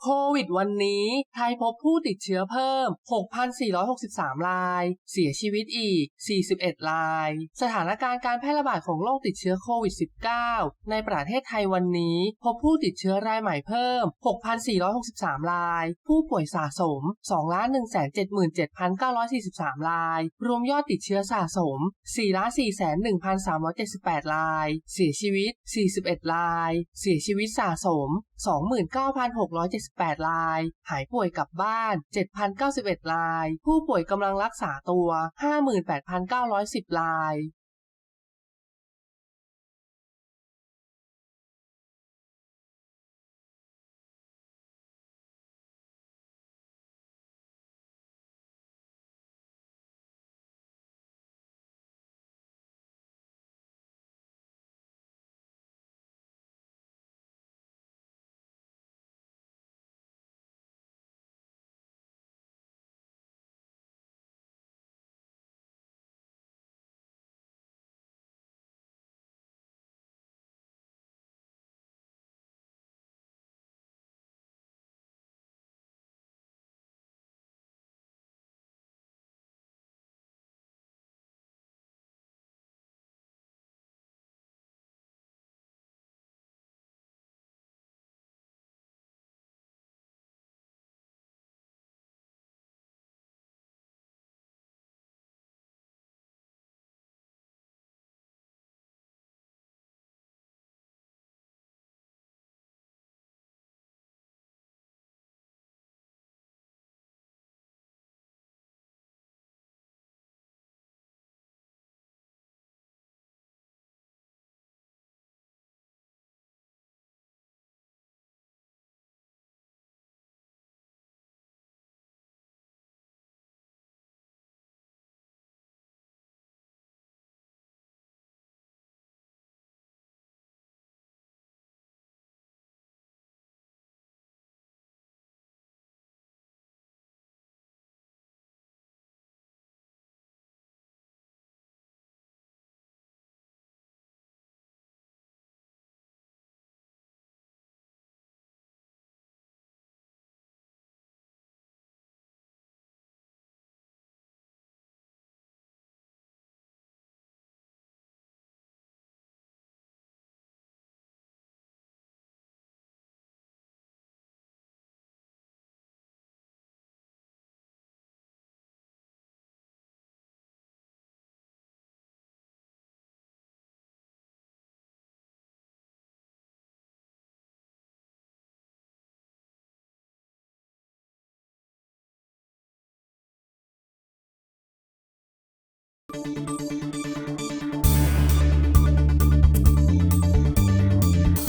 whole วิดวันนี้ ไทยพบผู้ติดเชื้อเพิ่ม 6,463 ราย เสียชีวิตอีก 41 ราย สถานการณ์การแพร่ระบาดของโรคติดเชื้อโควิด -19 ในประเทศไทยวันนี้ พบผู้ติดเชื้อรายใหม่เพิ่ม 6,463 ราย ผู้ป่วยสะสม 2,177,943 ราย รวมยอดติดเชื้อสะสม 4,401,378 ราย เสียชีวิต 41 ราย เสียชีวิตสะสม 29,678ราย หายป่วยกลับบ้าน 7,091 ราย ผู้ป่วยกำลังรักษาตัว 58,910 ราย you